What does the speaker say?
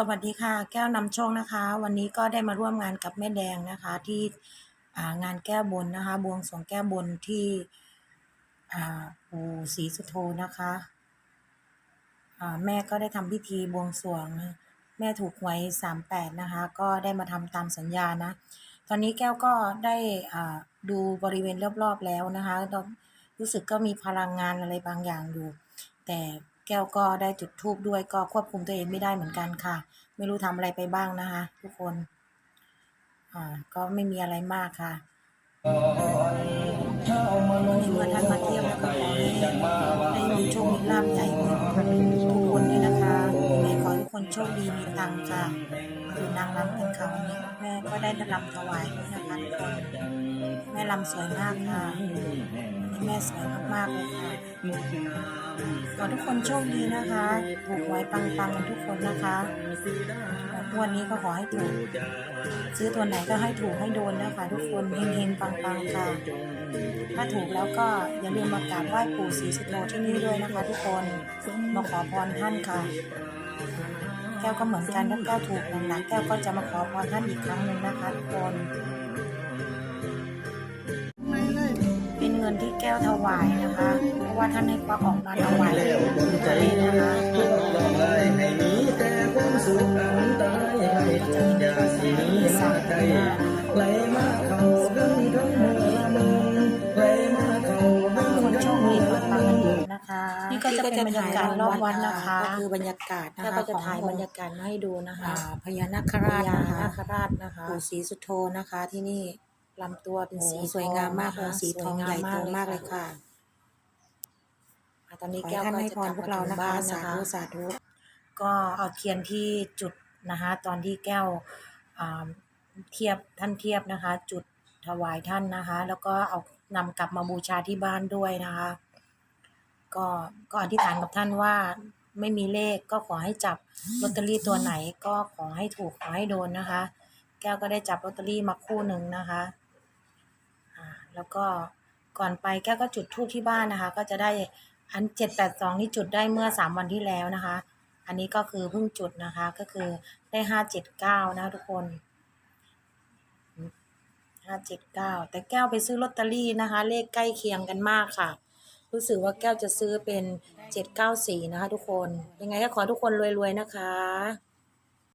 สวัสดีค่ะ แก้วนำโชคนะคะ วันนี้ก็ได้มาร่วมงานกับแม่แดงนะคะ ที่างานแก้บนนะคะ บวงสรวงแก้บนที่ปู่ศรีสุโธนะคะแม่ก็ได้ทำพิธีบวงสรวง แม่ถูกหวยสามแปดนะคะ ก็ได้มาทำตามสัญญานะ ตอนนี้แก้วก็ได้ดูบริเวณรอบๆแล้วนะคะรู้สึกก็มีพลังงานอะไรบางอย่างอยู่ แต่ แก้วก็ได้จุดทูบด้วยก็ควบคุมตัวเองไม่ได้เหมือนกันค่ะ ไม่รู้ทำอะไรไปบ้างนะคะ ทุกคนอ่าก็ไม่มีอะไรมากค่ะในเมื่อท่านมาเที่ยวแล้วก็ขอให้ได้มีโชคมีลาภใหญ่เหมือนทุกคนด้วยนะคะแม่ขอให้ทุกคนโชคดีมีตังค์ค่ะคือนางรำกันค่ะวันนี้แม่ก็ได้รำถวายด้วยนะคะทุกคนแม่รำสวยมากค่ะ วันนี้แม่สวยมากๆเลยค่ะขอทุกคนโชคดีนะคะถูกหวยปังๆกันทุกคนนะคะวันนี้ก็ขอให้ถูก ซื้อตัวไหนก็ให้ถูกให้โดนนะคะ ทุกคนเฮงๆปังๆค่ะ ถ้าถูกแล้วก็อย่าลืมมากราบไหว้ปู่ศรีสุโธที่นี่ด้วยนะคะ ทุกคนมาขอพรท่านค่ะ แก้วก็เหมือนกันถ้าแก้วถูกหนักๆแก้วก็จะมาขอพรท่านอีกครั้งหนึ่งนะคะ ทุกคน ก้วถวายนะคะ เพราะว่าท่านให้ควักออกมาถวายเลยนะคะลองเลยให้มีแต่ความสุขอันตายให้ทุกอย่าสีมาใดไหลมาเข้ากันทั้งเมือละมืองไหลมาเข้ากันคนโชคดีองปัละงเมืๆกันอยู่องนะคะนี่ก็จะเป็นบรรยากาศรอบวัดนะคะก็คือบรรยากาศนะคะก็จะถ่ายบรรยากาศมาให้ดูนะคะพญานาคราชพญานาคราชนะคะปู่ศรีสุโธนะคะที่นี่ ลำตัวเป็นสีโอ้สวยงามมากทองนะคะสีทองสวยงามใหญ่โตมามากกเลเลยยค่ะค่ะอ่าตอนนี้ขอให้แก้วท่านก็ให้จะพรกลับพวกเรามถึงนะคะบ้านสานะคะธุสาธุก็เอาเทียนที่จุดนะคะตอนที่แก้วอ่าเทียบท่านเทียบนะคะ จุดถวายท่านนะคะ แล้วก็เอานำกลับมาบูชาที่บ้านด้วยนะคะ ก็ก็อธิษฐานกับท่านว่าไม่มีเลขก็ขอให้จับลอตเตอรี่ตัวไหนก็ขอให้ถูกขอให้โดนนะคะ แก้วก็ได้จับลอตเตอรี่มาคู่หนึ่งนะคะอ่า แล้วก็ก่อนไปแก้วก็จุดธูปที่บ้านนะคะ ก็จะได้อันเจ็ดแปดสองที่จุดได้เมื่อสามวันที่แล้วนะคะ อันนี้ก็คือเพิ่งจุดนะคะก็คือได้ห้าเจ็ดเก้านะทุกคนห้าเจ็ดเก้าแต่แก้วไปซื้อลอตเตอรี่นะคะ เลขใกล้เคียงกันมากค่ะ รู้สึกว่าแก้วจะซื้อเป็นเจ็ดเก้าสี่นะคะ ทุกคนยังไงก็ขอทุกคนรวยๆนะคะ